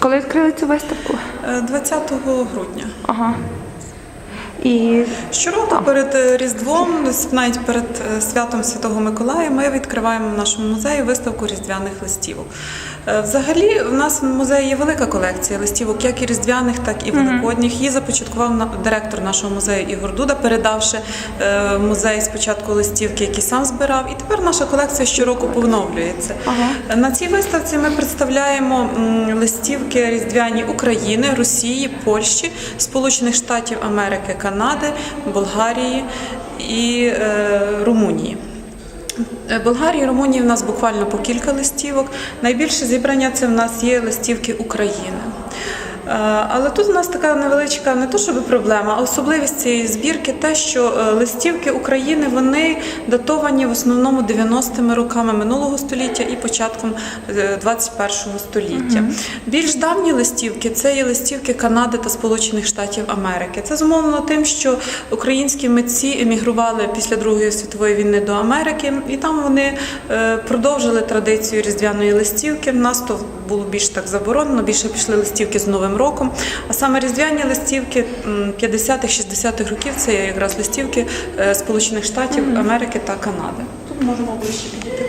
Коли відкрили цю виставку? Е, 20 грудня. Ага. І Щороку перед е, Різдвом, навіть перед е, святом Святого Миколая, ми відкриваємо в нашому музеї виставку різдвяних листівок. Е, Взагалі, в нас в музеї є велика колекція листівок, як і різдвяних, так і великодніх. Її започаткував директор нашого музею Ігор Дуда, передавши в музей спочатку листівки, які сам збирав. І тепер наша колекція щороку поновлюється. Е, На цій виставці ми представляємо листівки різдвяні України, Росії, Польщі, Сполучених Штатів Америки, Канади, Болгарії і е, Румунії. Е, Болгарії, Румунії в нас буквально по кілька листівок. Найбільше зібрання це в нас є листівки України. Е, Але тут у нас така невеличка не то щоб проблема, а особливість цієї збірки те, що е, листівки України вони датовані в основному 90-ми роками минулого століття і початком е, 21-го століття. Більш давні листівки це є листівки Канади та Сполучених Штатів Америки. Це зумовлено тим, що українські митці емігрували після Другої світової війни до Америки, і там вони е, продовжили традицію різдвяної листівки. В нас то було більш так заборонено, більше пішли листівки з Новим роком. А саме різдвяні листівки м, 50-х, 60-х років це якраз листівки е, Сполучених Штатів Америки та Канади. Тут можемо ближче підійти,